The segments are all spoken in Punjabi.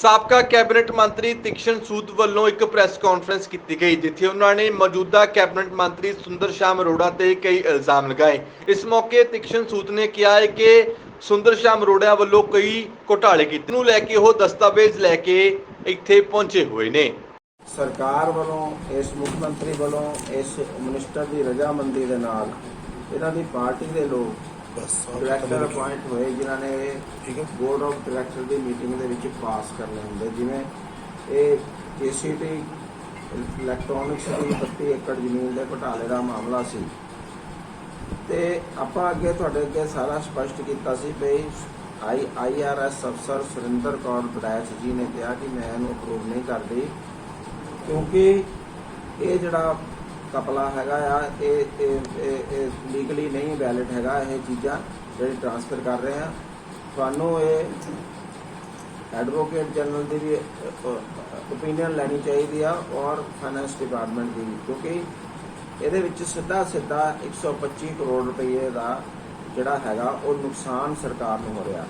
ਸਾਬਕਾ ਕੈਬਨਿਟ ਮੰਤਰੀ ਤਿਕਸ਼ਨ ਸੂਦ ਵੱਲੋਂ ਇੱਕ ਪ੍ਰੈਸ ਕਾਨਫਰੰਸ ਕੀਤੀ ਗਈ, ਜਿੱਥੇ ਉਹਨਾਂ ਨੇ ਮੌਜੂਦਾ ਕੈਬਨਿਟ ਮੰਤਰੀ ਸੁੰਦਰ ਸ਼ਾਮ ਅਰੋੜਾ ਤੇ ਕਈ ਇਲਜ਼ਾਮ ਲਗਾਏ। ਇਸ ਮੌਕੇ ਤਿਕਸ਼ਨ ਸੂਦ ਨੇ ਕਿਹਾ ਹੈ ਕਿ ਸੁੰਦਰ ਸ਼ਾਮ ਅਰੋੜਾ ਵੱਲੋਂ ਕਈ ਘੁਟਾਲੇ ਕੀਤੇ ਨੂੰ ਲੈ ਕੇ ਉਹ ਦਸਤਾਵੇਜ਼ ਲੈ ਕੇ ਇੱਥੇ ਪਹੁੰਚੇ ਹੋਏ ਨੇ। ਸਰਕਾਰ ਵੱਲੋਂ, ਇਸ ਮੁੱਖ ਮੰਤਰੀ ਵੱਲੋਂ, ਇਸ ਮਿਨਿਸਟਰ ਦੀ ਰਜ਼ਾਮੰਦੀ ਦੇ ਨਾਲ ਇਹਨਾਂ ਦੀ ਪਾਰਟੀ ਦੇ ਲੋਕ ਡਾਇਰੈਕਟਰ ਅਪਾਇੰਟ ਹੋਏ ਜਿਨ੍ਹਾਂ ਨੇ ਠੀਕ ਹੈ। ਬੋਰਡ ਆਫ ਡਾਇਰੈਕਟਰ ਦੀ ਮੀਟਿੰਗ ਦੇ ਵਿੱਚ ਪਾਸ ਕਰਨੇ ਹੁੰਦੇ। ਜਿਵੇਂ ਇਹ ਕੇਸੀਟੀ ਇਲੈਕਟ੍ਰੋਨਿਕਸ ਦੀ 32 ਏਕੜ ਜ਼ਮੀਨ ਦੇ ਘੁਟਾਲੇ ਦਾ ਮਾਮਲਾ ਸੀ। ਤੇ ਆਪਾਂ ਅੱਗੇ ਤੁਹਾਡੇ ਅੱਗੇ ਸਾਰਾ ਸਪਸ਼ਟ ਕੀਤਾ ਸੀ ਵੀ ਆਈ ਆਈਆਰਐਸ ਅਫਸਰ ਸੁਰਿੰਦਰ ਕੌਰ ਬੜੈਚ ਜੀ ਨੇ ਕਿਹਾ ਕਿ ਮੈਂ ਇਹਨੂੰ ਅਪਰੂਵ ਨਹੀਂ ਕਰਦੀ ਕਿਉਂਕਿ ਇਹ ਜਿਹੜਾ ਕਪਲਾ ਹੈਗਾ ਆ, ਇਹ ਇਹ ਲੀਗਲੀ ਨਹੀਂ ਵੈਲਿਡ ਹੈਗਾ ਇਹ ਚੀਜ਼ਾਂ ਜਿਹੜੇ ਟ੍ਰਾਂਸਫਰ ਕਰ ਰਹੇ ਆ। ਤੁਹਾਨੂੰ ਇਹ ਐਡਵੋਕੇਟ ਜਨਰਲ ਦੀ ਵੀ ਓਪੀਨੀਅਨ ਲੈਣੀ ਚਾਹੀਦੀ ਆ ਔਰ ਫਾਈਨੈਂਸ ਡਿਪਾਰਟਮੈਂਟ ਦੀ ਵੀ, ਕਿਉਂਕਿ ਇਹਦੇ ਵਿੱਚ ਸਿੱਧਾ ਸਿੱਧਾ 125 ਕਰੋੜ ਰੁਪਏ ਦਾ ਜਿਹੜਾ ਹੈਗਾ, ਉਹ ਨੁਕਸਾਨ ਸਰਕਾਰ ਨੂੰ ਹੋ ਰਿਹਾ।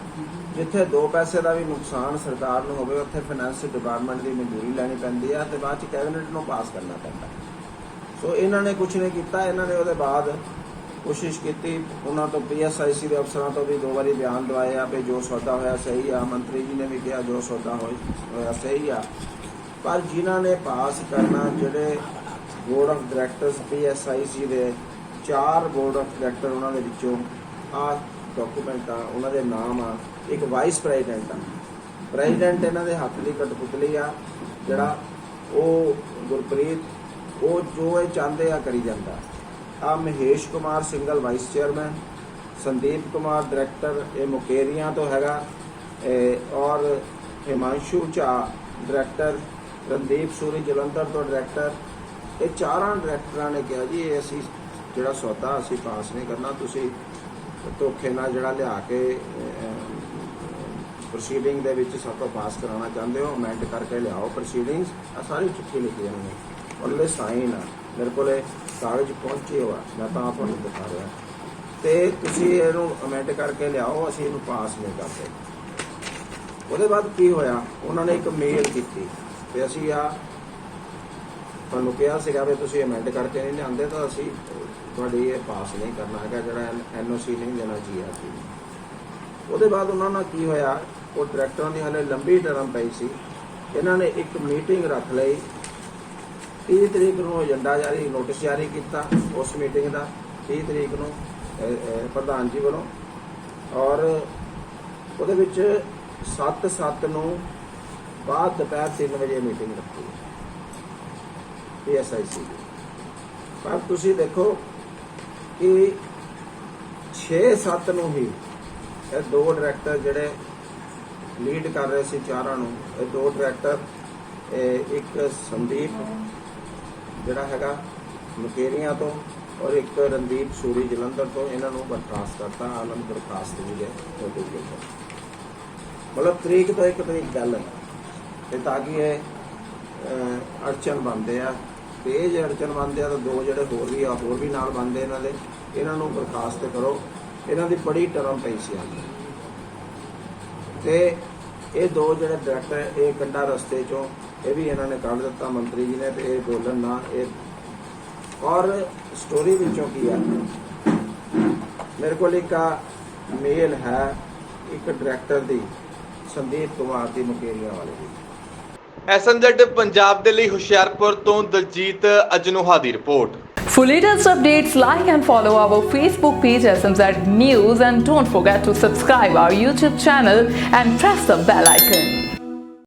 ਜਿੱਥੇ 2 ਪੈਸੇ ਦਾ ਵੀ ਨੁਕਸਾਨ ਸਰਕਾਰ ਨੂੰ ਹੋਵੇ, ਉੱਥੇ ਫਾਈਨੈਂਸ ਡਿਪਾਰਟਮੈਂਟ ਦੀ ਮਨਜ਼ੂਰੀ ਲੈਣੀ ਪੈਂਦੀ ਆ ਤੇ ਬਾਅਦ ਚ ਕੈਬਨਿਟ ਨੂੰ ਪਾਸ ਕਰਨਾ ਪੈਂਦਾ। ਸੋ ਇਹਨਾਂ ਨੇ ਕੁਝ ਨਹੀਂ ਕੀਤਾ, ਇਹਨਾਂ ਨੇ ਉਹਦੇ ਬਾਅਦ ਕੋਸ਼ਿਸ਼ ਕੀਤੀ, ਉਹਨਾਂ ਤੋਂ ਪੀਐਸਆਈਸੀ ਦੇ ਅਫਸਰਾਂ ਤੋਂ ਵੀ ਦੋ ਵਾਰੀ ਬਿਆਨ ਦਵਾਏ ਆ ਵੀ ਜੋ ਸੌਦਾ ਹੋਇਆ ਸਹੀ ਆ, ਮੰਤਰੀ ਜੀ ਨੇ ਵੀ ਕਿਹਾ ਜੋ ਸੌਦਾ ਹੋਇਆ ਸਹੀ ਆ। ਪਰ ਜਿਨ੍ਹਾਂ ਨੇ ਪਾਸ ਕਰਨਾ, ਜਿਹੜੇ ਬੋਰਡ ਆਫ ਡਾਇਰੈਕਟਰਸ ਪੀਐਸਆਈਸੀ ਦੇ ਚਾਰ ਬੋਰਡ ਆਫ ਡਾਇਰੈਕਟਰ ਉਹਨਾਂ ਦੇ ਵਿੱਚੋਂ ਆ ਡਾਕੂਮੈਂਟ ਆ, ਉਹਨਾਂ ਦੇ ਨਾਮ ਆ, ਇੱਕ ਵਾਈਸ ਪ੍ਰੈਜ਼ੀਡੈਂਟ ਆ। ਪ੍ਰੈਜ਼ੀਡੈਂਟ ਇਹਨਾਂ ਦੇ ਹੱਥ ਦੀ ਕਟਪੁਤਲੀ ਆ, ਜਿਹੜਾ ਉਹ ਗੁਰਪ੍ਰੀਤ ਉਹ ਜੋ ਇਹ ਚਾਹੁੰਦੇ ਆ ਕਰੀ ਜਾਂਦਾ। ਆ Mahesh Kumar Singla vice chairman, Sandeep Kumar director ਇਹ ਮੁਕੇਰੀਆਂ ਤੋਂ ਹੈਗਾ ਔਰ ਹਿਮਾਂਸ਼ੂ ਝਾ ਡਾਇਰੈਕਟਰ, ਰਣਦੀਪ ਸੂਰੀ ਜਲੰਧਰ ਤੋਂ ਡਾਇਰੈਕਟਰ। ਇਹ ਚਾਰਾਂ ਡਾਇਰੈਕਟਰਾਂ ਨੇ ਕਿਹਾ ਜੀ, ਇਹ ਅਸੀਂ ਜਿਹੜਾ ਸੌਦਾ ਅਸੀਂ ਪਾਸ ਨਹੀਂ ਕਰਨਾ, ਤੁਸੀਂ ਧੋਖੇ ਨਾਲ ਜਿਹੜਾ ਲਿਆ ਕੇ ਪ੍ਰੋਸੀਡਿੰਗ ਦੇ ਵਿੱਚ ਸਭ ਤੋਂ ਪਾਸ ਕਰਾਉਣਾ ਚਾਹੁੰਦੇ ਹੋ ਅਮੈਂਡ ਕਰਕੇ ਲਿਆਓ ਪ੍ਰੋਸੀਡਿੰਗਸ ਆ ਸਾਰੀ ਚਿੱਠੀ ਲਿਖੀ ਇਹਨਾਂ ਨੇ ਉਹਦੇ ਸਾਈਨ ਆ। ਮੇਰੇ ਕੋਲੇ ਕਾਗਜ਼ ਪਹੁੰਚੇ ਹੋਆ ਮੈਂ ਤਾਂ ਤੁਹਾਨੂੰ ਦਿਖਾ ਰਿਹਾ। ਤੇ ਤੁਸੀਂ ਇਹਨੂੰ ਅਮੈਂਡ ਕਰਕੇ ਲਿਆਓ, ਅਸੀਂ ਇਹਨੂੰ ਪਾਸ ਨਹੀਂ ਕਰਦੇ। ਉਹਦੇ ਬਾਅਦ ਕੀ ਹੋਇਆ? ਉਹਨਾਂ ਨੇ ਇੱਕ ਮੇਲ ਕੀਤੀ ਤੇ ਅਸੀਂ ਆ ਤੁਹਾਨੂੰ ਕਿਹਾ ਸੀਗਾ ਵੀ ਤੁਸੀਂ ਅਮੈਂਡ ਕਰਕੇ ਨਹੀਂ ਲਿਆਂਦੇ ਤਾਂ ਅਸੀਂ ਤੁਹਾਡੀ ਇਹ ਪਾਸ ਨਹੀਂ ਕਰਨਾ ਹੈਗਾ, ਜਿਹੜਾ ਐਨਓਸੀ ਨਹੀਂ ਦੇਣਾ ਚਾਹੀਦਾ ਸੀ ਉਹਦੇ ਬਾਅਦ ਉਹਨਾਂ ਨਾਲ ਕੀ ਹੋਇਆ? ਉਹ ਡਾਇਰੈਕਟਰਾਂ ਦੀ ਹਲੇ ਲੰਬੀ ਟਰਮ ਪਈ ਸੀ। ਇਹਨਾਂ ਨੇ ਇੱਕ ਮੀਟਿੰਗ ਰੱਖ ਲਈ 30 ਤਰੀਕ ਨੂੰ ਏਜੰਡਾ ਜਾਰੀ ਨੋਟਿਸ ਜਾਰੀ ਕੀਤਾ ਉਸ ਮੀਟਿੰਗ ਦਾ 30 ਤਰੀਕ ਨੂੰ ਪ੍ਰਧਾਨ ਜੀ ਵੱਲੋਂ। ਔਰ ਉਹਦੇ ਵਿੱਚ 7-7 ਨੂੰ ਬਾਅਦ ਦੁਪਹਿਰ 3 ਵਜੇ ਮੀਟਿੰਗ ਰੱਖੀ ਪੀਐਸਆਈਸੀ ਦੀ। ਪਰ ਤੁਸੀਂ ਦੇਖੋ ਕਿ 6-7 ਨੂੰ ਹੀ ਇਹ ਦੋ ਡਾਇਰੈਕਟਰ ਜਿਹੜੇ ਲੀਡ ਕਰ ਰਹੇ ਸੀ ਚਾਰਾਂ ਨੂੰ, ਇਹ ਦੋ ਡਾਇਰੈਕਟਰ ਇਹ ਇੱਕ ਸੰਦੀਪ ਜਿਹੜਾ ਹੈਗਾ ਮਕੇਰੀਆਂ ਤੋਂ ਔਰ ਇੱਕ ਰਣਦੀਪ ਸੂਰੀ ਜਲੰਧਰ ਤੋਂ ਇਹਨਾਂ ਨੂੰ ਬਰਖਾਸਤ ਕਰਤਾ, ਆਲਮ ਬਰਖਾਸਤ ਵੀ ਹੈ ਉਹਦੇ ਮਤਲਬ ਤਰੀਕ ਤੋਂ ਇੱਕ ਤਰੀਕ ਗੱਲ ਹੈ। ਤੇ ਤਾਂ ਕਿ ਇਹ ਅੜਚਨ ਬੰਦੇ ਆ। ਤੇ ਇਹ ਜੇ ਅੜਚਨ ਬੰਦੇ ਆ ਤਾਂ ਦੋ ਜਿਹੜੇ ਹੋਰ ਵੀ ਆ, ਹੋਰ ਵੀ ਨਾਲ ਬੰਦੇ ਇਹਨਾਂ ਦੇ, ਇਹਨਾਂ ਨੂੰ ਬਰਖਾਸਤ ਕਰੋ। ਇਹਨਾਂ ਦੀ ਬੜੀ ਟਰਮ ਪਈ ਸੀ ਅੱਜ ਤੇ ਇਹ ਦੋ ਜਿਹੜੇ ਡਾਇਰੈਕਟਰ ਇਹ ਕੰਡਾ ਰਸਤੇ ਚੋਂ ਇਹ ਵੀ ਇਹਨਾਂ ਨੇ ਕੱਢ ਦਿੱਤਾ ਮੰਤਰੀ ਜੀ ਨੇ ਤੇ ਇਹ ਬੋਲਣ ਨਾ ਇਹ ਔਰ ਸਟੋਰੀ ਵਿੱਚੋਂ ਕੀ ਆ ਮੇਰੇ ਕੋਲ ਇੱਕ ਮੇਲ ਹੈ ਇੱਕ ਡਾਇਰੈਕਟਰ ਦੀ ਸੰਦੀਪ ਕੁਮਾਰ ਦੀ ਮੁਕੇਰੀਆਂ ਵਾਲੇ ਦੀ ਐਸਐਨਜ਼ੈਡ ਪੰਜਾਬ ਦੇ ਲਈ ਹੁਸ਼ਿਆਰਪੁਰ ਤੋਂ ਦਲਜੀਤ ਅਜਨੋਹਾ ਦੀ report For latest updates, like and follow our Facebook page SMZ News and don't forget to subscribe our YouTube channel and press the bell icon.